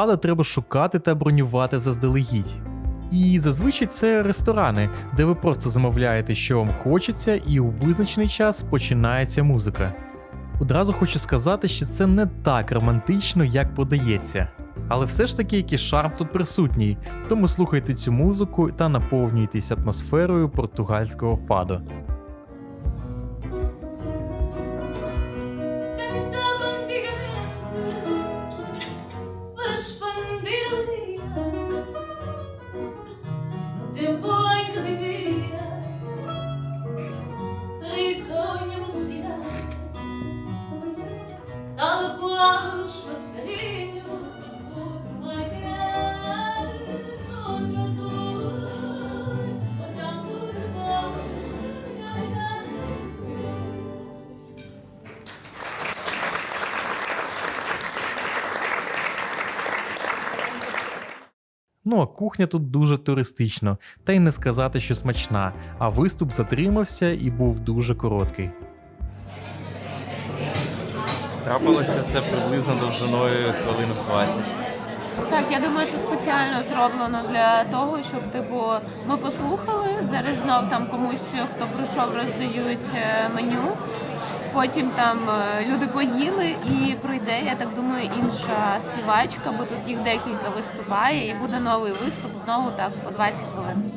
Але треба шукати та бронювати заздалегідь. І зазвичай це ресторани, де ви просто замовляєте, що вам хочеться, і у визначений час починається музика. Одразу хочу сказати, що це не так романтично, як подається. Але все ж таки якийсь шарм тут присутній, тому слухайте цю музику та наповнюйтесь атмосферою португальського фадо. Outro azul outra cor Ну а кухня тут дуже туристична, та й не сказати, що смачна, а виступ затримався і був дуже короткий. Трапилося все приблизно довжиною хвилин 20. Так, я думаю, це спеціально зроблено для того, щоб типу ми послухали. Зараз знов там комусь, хто прийшов, роздають е, меню. Потім там е, люди поїли і прийде, я так думаю, інша співачка, бо тут їх декілька виступає, і буде новий виступ знову так по 20 хвилин.